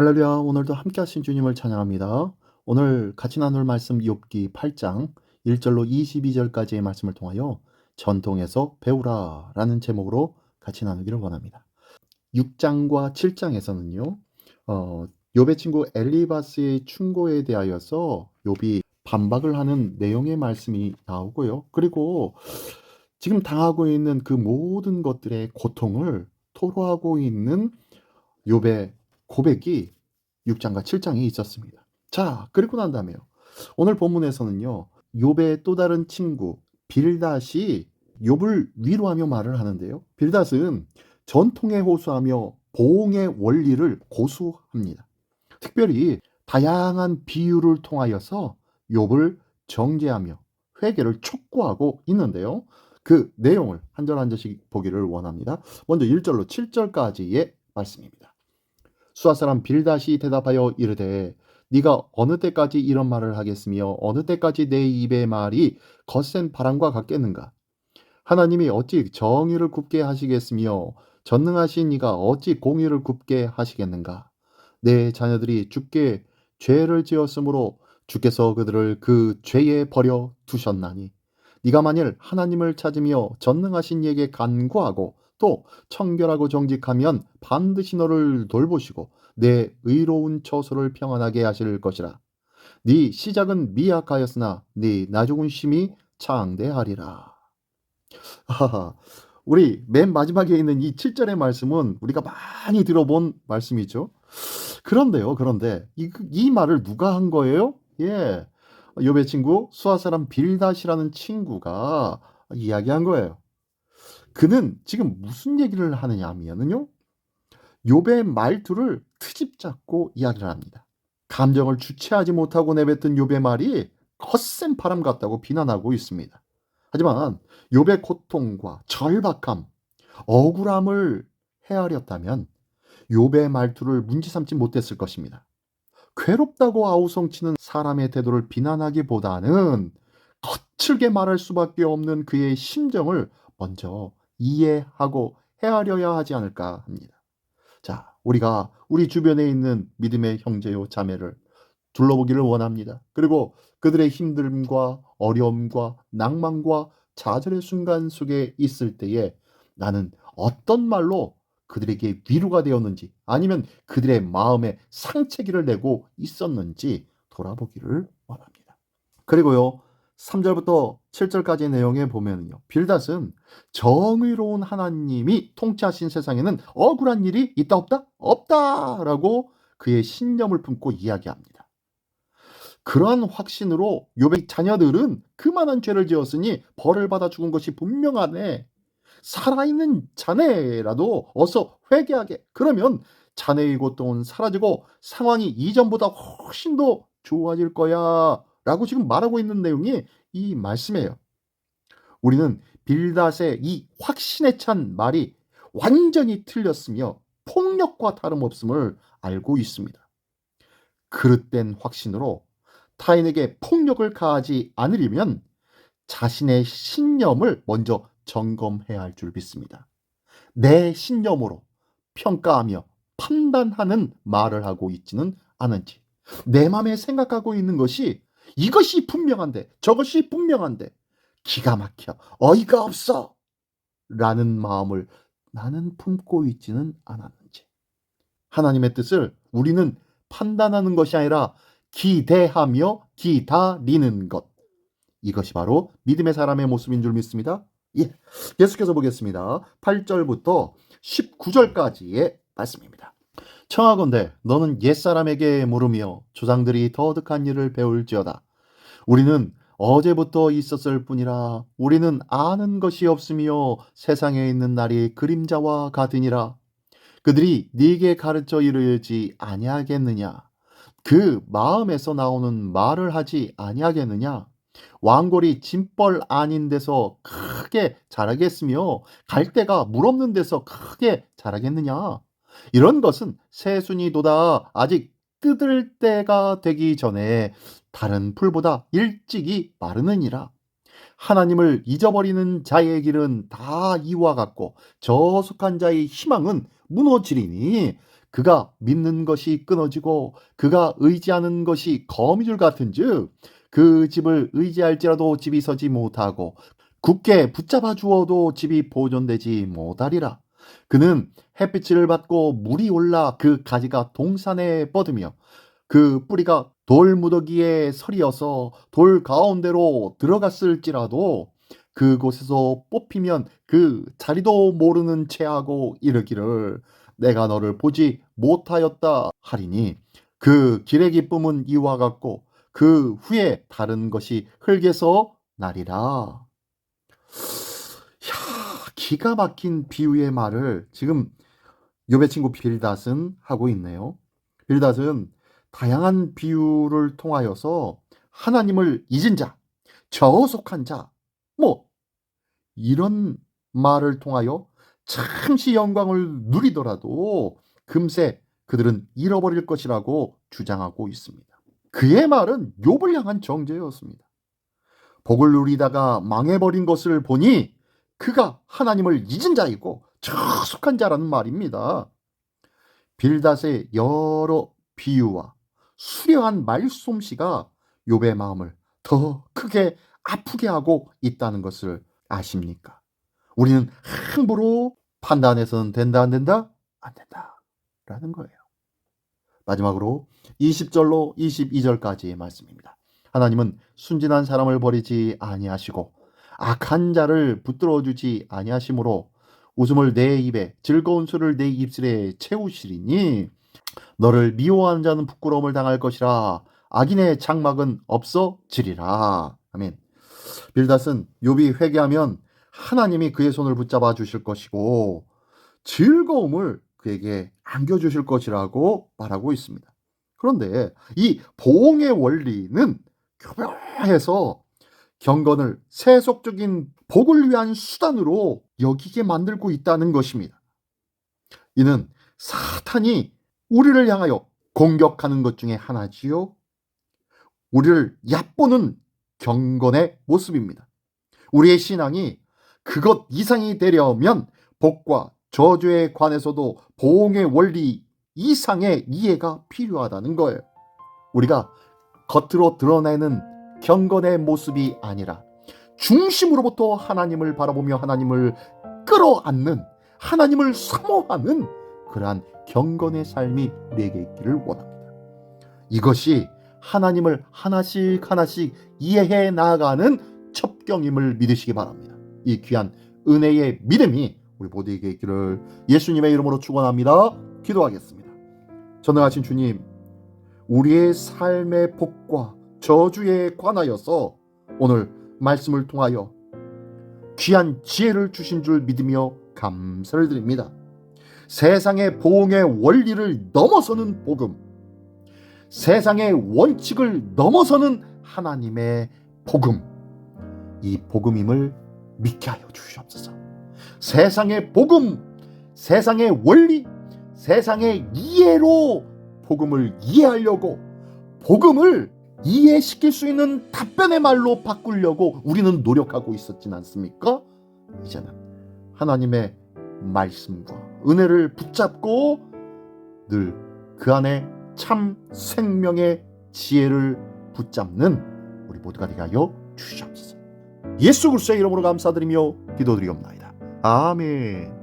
할렐루야. 오늘도 함께 하신 주님을 찬양합니다. 오늘 같이 나눌 말씀 욥기 8장 1절로 22절까지의 말씀을 통하여 전통에서 배우라 라는 제목으로 같이 나누기를 원합니다. 6장과 7장에서는요. 어, 욥의 친구 엘리바스의 충고에 대하여서 욥이 반박을 하는 내용의 말씀이 나오고요. 그리고 지금 당하고 있는 그 모든 것들의 고통을 토로하고 있는 욥의 고백이 6장과 7장에 있었습니다. 자, 그리고 난 다음에요. 오늘 본문에서는요. 욥의 또 다른 친구 빌닷이 욥을 위로하며 말을 하는데요. 빌닷은 전통에 호소하며 보응의 원리를 고수합니다. 특별히 다양한 비유를 통하여서 욥을 정죄하며 회개를 촉구하고 있는데요. 그 내용을 한 절 한 절씩 보기를 원합니다. 먼저 1절로 7절까지의 말씀입니다. 수아 사람 빌닷이 대답하여 이르되 네가 어느 때까지 이런 말을 하겠으며 어느 때까지 내 입의 말이 거센 바람과 같겠는가? 하나님이 어찌 정의를 굽게 하시겠으며 전능하신 이가 어찌 공의를 굽게 하시겠는가? 내 자녀들이 주께 죄를 지었으므로 주께서 그들을 그 죄에 버려 두셨나니 네가 만일 하나님을 찾으며 전능하신 이에게 간구하고 또 청결하고 정직하면 반드시 너를 돌보시고 내 의로운 처소를 평안하게 하실 것이라. 네 시작은 미약하였으나 네 나중은 심히 창대하리라. 우리 맨 마지막에 있는 이 7절의 말씀은 우리가 많이 들어본 말씀이죠. 그런데요, 그런데 이, 이 말을 누가 한 거예요? 예, 욥의 친구 수아 사람 빌닷이라는 친구가 이야기한 거예요. 그는 지금 무슨 얘기를 하느냐 하면은요. 욥의 말투를 트집 잡고 이야기를 합니다. 감정을 주체하지 못하고 내뱉은 욥의 말이 거센 바람 같다고 비난하고 있습니다. 하지만 욥의 고통과 절박함, 억울함을 헤아렸다면 욥의 말투를 문제 삼지 못했을 것입니다. 괴롭다고 아우성치는 사람의 태도를 비난하기보다는 거칠게 말할 수밖에 없는 그의 심정을 먼저 이해하고 헤아려야 하지 않을까 합니다. 자, 우리가 우리 주변에 있는 믿음의 형제요 자매를 둘러보기를 원합니다. 그리고 그들의 힘듦과 어려움과 낭만과 좌절의 순간 속에 있을 때에 나는 어떤 말로 그들에게 위로가 되었는지 아니면 그들의 마음에 상처기를 내고 있었는지 돌아보기를 원합니다. 그리고요, 3절부터 7절까지 내용에 보면요. 빌닷은 정의로운 하나님이 통치하신 세상에는 억울한 일이 있다 없다? 없다라고 그의 신념을 품고 이야기합니다. 그러한 확신으로 욥의 자녀들은 그만한 죄를 지었으니 벌을 받아 죽은 것이 분명하네. 살아있는 자네라도 어서 회개하게. 그러면 자네의 고통은 사라지고 상황이 이전보다 훨씬 더 좋아질 거야. 라고 지금 말하고 있는 내용이 이 말씀이에요. 우리는 빌닷의 이 확신에 찬 말이 완전히 틀렸으며 폭력과 다름없음을 알고 있습니다. 그릇된 확신으로 타인에게 폭력을 가하지 않으려면 자신의 신념을 먼저 점검해야 할 줄 믿습니다. 내 신념으로 평가하며 판단하는 말을 하고 있지는 않은지, 내 마음에 생각하고 있는 것이 이것이 분명한데 저것이 분명한데 기가 막혀 어이가 없어 라는 마음을 나는 품고 있지는 않았는지 하나님의 뜻을 우리는 판단하는 것이 아니라 기대하며 기다리는 것 이것이 바로 믿음의 사람의 모습인 줄 믿습니다. 예, 계속해서 보겠습니다. 8절부터 19절까지의 말씀입니다. 청하건대 너는 옛사람에게 물으며 조상들이 터득한 일을 배울지어다. 우리는 어제부터 있었을 뿐이라 우리는 아는 것이 없으며 세상에 있는 날이 그림자와 같으니라. 그들이 네게 가르쳐 이르지 아니하겠느냐? 그 마음에서 나오는 말을 하지 아니하겠느냐? 왕골이 짐벌 아닌 데서 크게 자라겠으며 갈대가 물 없는 데서 크게 자라겠느냐? 이런 것은 새순이도다 아직 뜯을 때가 되기 전에 다른 풀보다 일찍이 마르느니라. 하나님을 잊어버리는 자의 길은 다 이와 같고 저속한 자의 희망은 무너지리니 그가 믿는 것이 끊어지고 그가 의지하는 것이 거미줄 같은즉 그 집을 의지할지라도 집이 서지 못하고 굳게 붙잡아 주어도 집이 보존되지 못하리라. 그는 햇빛을 받고 물이 올라 그 가지가 동산에 뻗으며 그 뿌리가 돌 무더기에 서리어서 돌 가운데로 들어갔을지라도 그곳에서 뽑히면 그 자리도 모르는 채하고 이르기를 내가 너를 보지 못하였다 하리니 그 길의 기쁨은 이와 같고 그 후에 다른 것이 흙에서 나리라. 야, 기가 막힌 비유의 말을 지금 요배 친구 빌닷은 하고 있네요. 빌닷은 다양한 비유를 통하여서 하나님을 잊은 자, 저속한 자, 뭐 이런 말을 통하여 잠시 영광을 누리더라도 금세 그들은 잃어버릴 것이라고 주장하고 있습니다. 그의 말은 욥을 향한 정죄였습니다. 복을 누리다가 망해버린 것을 보니 그가 하나님을 잊은 자이고 저속한 자라는 말입니다. 빌닷의 여러 비유와 수려한 말솜씨가 욥의 마음을 더 크게 아프게 하고 있다는 것을 아십니까? 우리는 함부로 판단해서는 된다 안 된다? 안 된다. 라는 거예요. 마지막으로 20절로 22절까지의 말씀입니다. 하나님은 순진한 사람을 버리지 아니하시고 악한 자를 붙들어 주지 아니하시므로 웃음을 내 입에 즐거운 술을 내 입술에 채우시리니 너를 미워하는 자는 부끄러움을 당할 것이라 악인의 장막은 없어지리라. 아멘. 빌닷은 욥이 회개하면 하나님이 그의 손을 붙잡아 주실 것이고 즐거움을 그에게 안겨 주실 것이라고 말하고 있습니다. 그런데 이 보응의 원리는 교묘해서 경건을 세속적인 복을 위한 수단으로 여기게 만들고 있다는 것입니다. 이는 사탄이 우리를 향하여 공격하는 것 중에 하나지요. 우리를 얕보는 경건의 모습입니다. 우리의 신앙이 그것 이상이 되려면 복과 저주에 관해서도 보응의 원리 이상의 이해가 필요하다는 거예요. 우리가 겉으로 드러내는 경건의 모습이 아니라 중심으로부터 하나님을 바라보며 하나님을 끌어안는 하나님을 사모하는 그러한 경건의 삶이 내게 있기를 원합니다. 이것이 하나님을 하나씩 하나씩 이해해 나아가는 첩경임을 믿으시기 바랍니다. 이 귀한 은혜의 믿음이 우리 모두에게 있기를 예수님의 이름으로 축원합니다. 기도하겠습니다. 전능하신 주님, 우리의 삶의 복과 저주에 관하여서 오늘 말씀을 통하여 귀한 지혜를 주신 줄 믿으며 감사를 드립니다. 세상의 보응의 원리를 넘어서는 복음, 세상의 원칙을 넘어서는 하나님의 복음, 이 복음임을 믿게 하여 주시옵소서. 세상의 복음, 세상의 원리, 세상의 이해로 복음을 이해하려고 복음을 이해시킬 수 있는 답변의 말로 바꾸려고 우리는 노력하고 있었진 않습니까? 이제는 하나님의 말씀과 은혜를 붙잡고 늘 그 안에 참 생명의 지혜를 붙잡는 우리 모두가 되게 하여 주시옵소서. 예수 그리스도의 이름으로 감사드리며 기도드리옵나이다. 아멘.